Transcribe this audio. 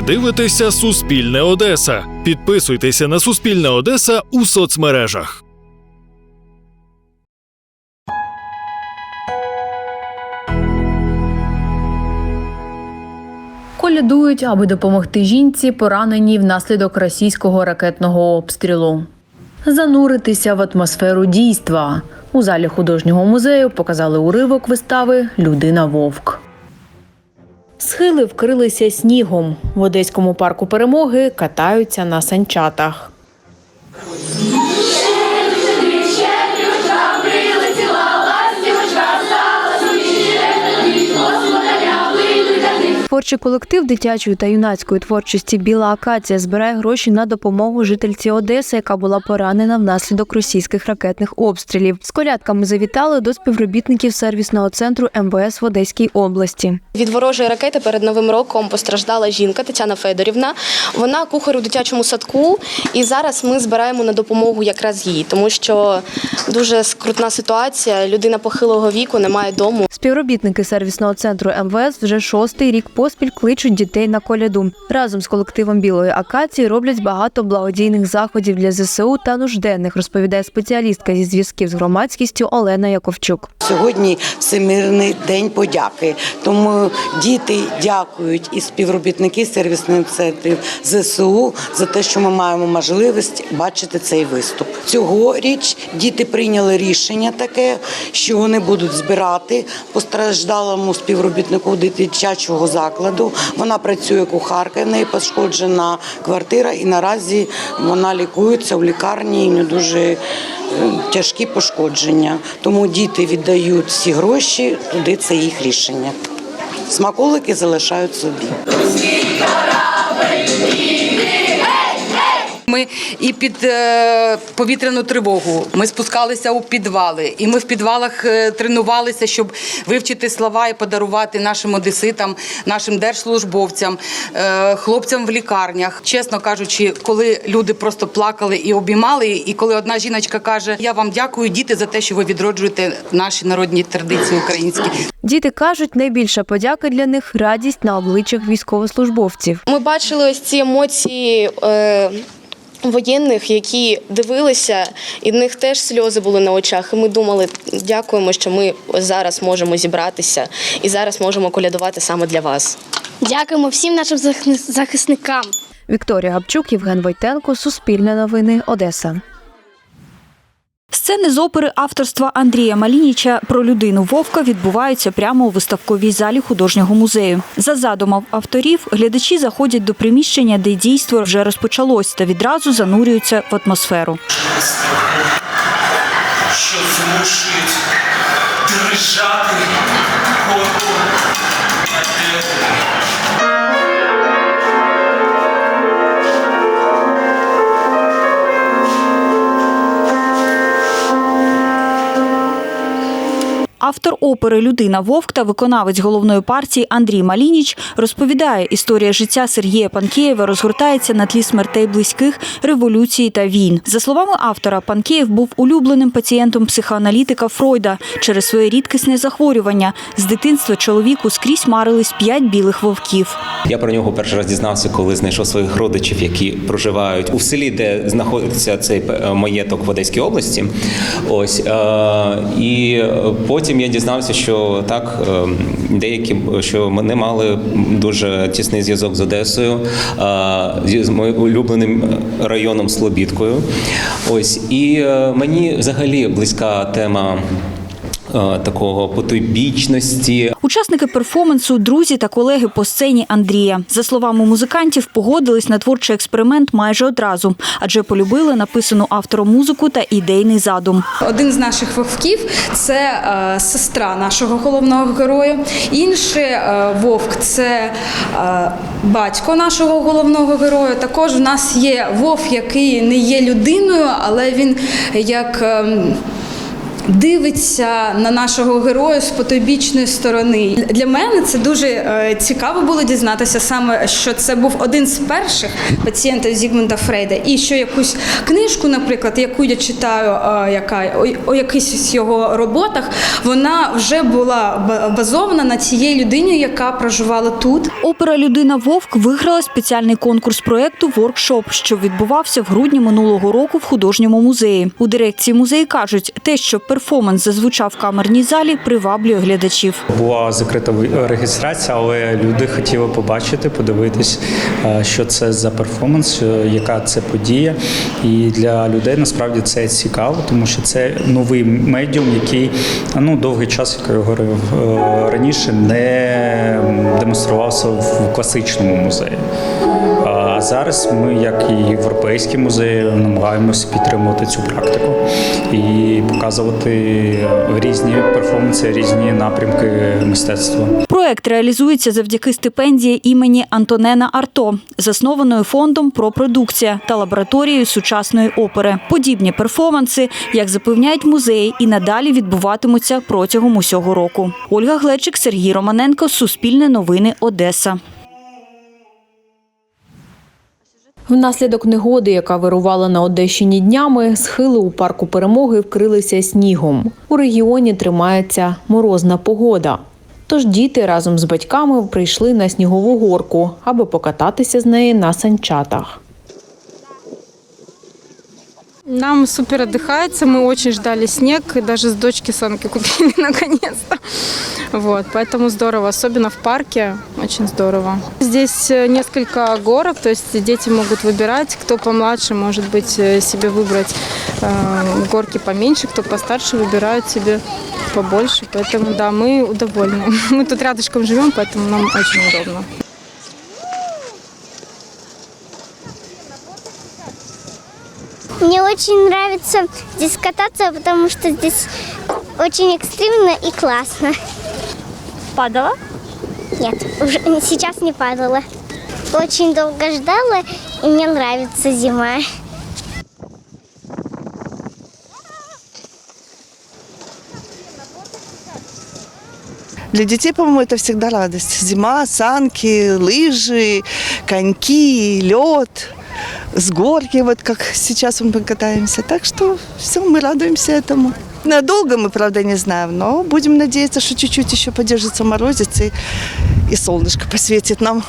Ви дивитеся Суспільне Одеса. Підписуйтеся на Суспільне Одеса у соцмережах. Колядують, аби допомогти жінці, пораненій внаслідок російського ракетного обстрілу. Зануритися в атмосферу дійства. У залі художнього музею показали уривок вистави Людина Вовк. Схили вкрилися снігом. В Одеському парку перемоги катаються на санчатах. Творчий колектив дитячої та юнацької творчості Біла Акація збирає гроші на допомогу жительці Одеси, яка була поранена внаслідок російських ракетних обстрілів. З колядками завітали до співробітників сервісного центру МВС в Одеській області. Від ворожої ракети перед новим роком постраждала жінка Тетяна Федорівна. Вона кухар у дитячому садку, і зараз ми збираємо на допомогу якраз їй, тому що дуже скрутна ситуація. Людина похилого віку, немає дому. Співробітники сервісного центру МВС вже шостий рік поспіль кличуть дітей на коляду. Разом з колективом Білої акації роблять багато благодійних заходів для ЗСУ та нужденних, розповідає спеціалістка зі зв'язків з громадськістю Олена Яковчук. Сьогодні Всемирний день подяки. Тому діти дякують і співробітники сервісних центрів ЗСУ за те, що ми маємо можливість бачити цей виступ. Цьогоріч діти прийняли рішення таке, що вони будуть збирати постраждалому співробітнику дитячого закладу. Вона працює кухаркою, в неї пошкоджена квартира, і наразі вона лікується в лікарні. і не дуже е, тяжкі пошкодження. Тому діти віддають всі гроші туди. Це їх рішення. Смаколики залишають собі. Ми і під е, повітряну тривогу ми спускалися у підвали, і ми в підвалах е, тренувалися, щоб вивчити слова і подарувати нашим одеситам, нашим держслужбовцям, е, хлопцям в лікарнях. Чесно кажучи, коли люди просто плакали і обіймали, і коли одна жіночка каже: Я вам дякую, діти, за те, що ви відроджуєте наші народні традиції українські. Діти кажуть, найбільша подяка для них радість на обличчях військовослужбовців. Ми бачили ось ці емоції. Е, Воєнних, які дивилися, і в них теж сльози були на очах. І ми думали, дякуємо, що ми зараз можемо зібратися і зараз можемо колядувати саме для вас. Дякуємо всім нашим захис- захисникам. Вікторія Габчук, Євген Войтенко, Суспільне новини, Одеса. Сцени з опери авторства Андрія Малініча про людину Вовка відбуваються прямо у виставковій залі художнього музею. За задумом авторів, глядачі заходять до приміщення, де дійство вже розпочалось, та відразу занурюються в атмосферу. що змушують дрижати Автор опери Людина Вовк та виконавець головної партії Андрій Малініч розповідає, історія життя Сергія Панкєєва розгортається на тлі смертей близьких, революції та війн. За словами автора, Панкєєв був улюбленим пацієнтом психоаналітика Фройда через своє рідкісне захворювання. З дитинства чоловіку скрізь марились п'ять білих вовків. Я про нього перший раз дізнався, коли знайшов своїх родичів, які проживають у селі, де знаходиться цей е, маєток в Одеській області. Ось е, і потім я дізнався, що так е, деякі що вони мали дуже тісний зв'язок з Одесою, е, з моїм улюбленим районом Слобідкою. Ось і е, мені взагалі близька тема. Е, Такого потойбічності, Учасники перформансу, друзі та колеги по сцені Андрія. За словами музикантів, погодились на творчий експеримент майже одразу, адже полюбили написану автором музику та ідейний задум. Один з наших вовків це е, сестра нашого головного героя. Інший е, вовк це е, батько нашого головного героя. Також в нас є вовк, який не є людиною, але він як. Дивиться на нашого героя з потойбічної сторони. Для мене це дуже е, цікаво було дізнатися саме, що це був один з перших пацієнтів Зігмунда Фрейда, і що якусь книжку, наприклад, яку я читаю, е, яка у якихось його роботах, вона вже була базована на тієї людині, яка проживала тут. Опера Людина Вовк виграла спеціальний конкурс проекту Воркшоп, що відбувався в грудні минулого року в художньому музеї. У дирекції музею кажуть, те, що перформанс зазвучав в камерній залі, приваблює глядачів. Була закрита реєстрація, але люди хотіли побачити, подивитись, е, що це за перформанс, е, яка це подія. І для людей насправді це цікаво, тому що це новий медіум, який ну довгий час, як я говорив е, раніше, не демонструвався в класичному музеї. Зараз ми, як і європейські музеї, намагаємося підтримувати цю практику і показувати різні перформанси, різні напрямки мистецтва. Проект реалізується завдяки стипендії імені Антонена Арто, заснованої фондом «Пропродукція» та лабораторією сучасної опери. Подібні перформанси, як запевняють музеї, і надалі відбуватимуться протягом усього року. Ольга Глечик, Сергій Романенко, Суспільне новини, Одеса. Внаслідок негоди, яка вирувала на Одещині днями, схили у парку перемоги вкрилися снігом. У регіоні тримається морозна погода. Тож діти разом з батьками прийшли на снігову горку, аби покататися з неї на санчатах. Нам супер отдыхается, мы очень ждали снег, и даже с дочки санки купили наконец-то. Вот, поэтому здорово, особенно в парке, очень здорово. Здесь э, несколько горок, то есть дети могут выбирать, кто помладше может быть э, себе выбрать э, горки поменьше, кто постарше выбирает себе побольше, поэтому да, мы довольны. Мы тут рядышком живем, поэтому нам очень удобно. Мне очень нравится здесь кататься, потому что здесь очень экстремно и классно. Падала? Нет, уже сейчас не падала. Очень долго ждала, и мне нравится зима. Для детей, по-моему, это всегда радость. Зима, санки, лыжи, коньки, лед, с горки, вот как сейчас мы катаемся. Так что все, мы радуемся этому. Надолго мы, правда, не знаем, но будем надеяться, что чуть-чуть еще подержится морозец и, и солнышко посветит нам.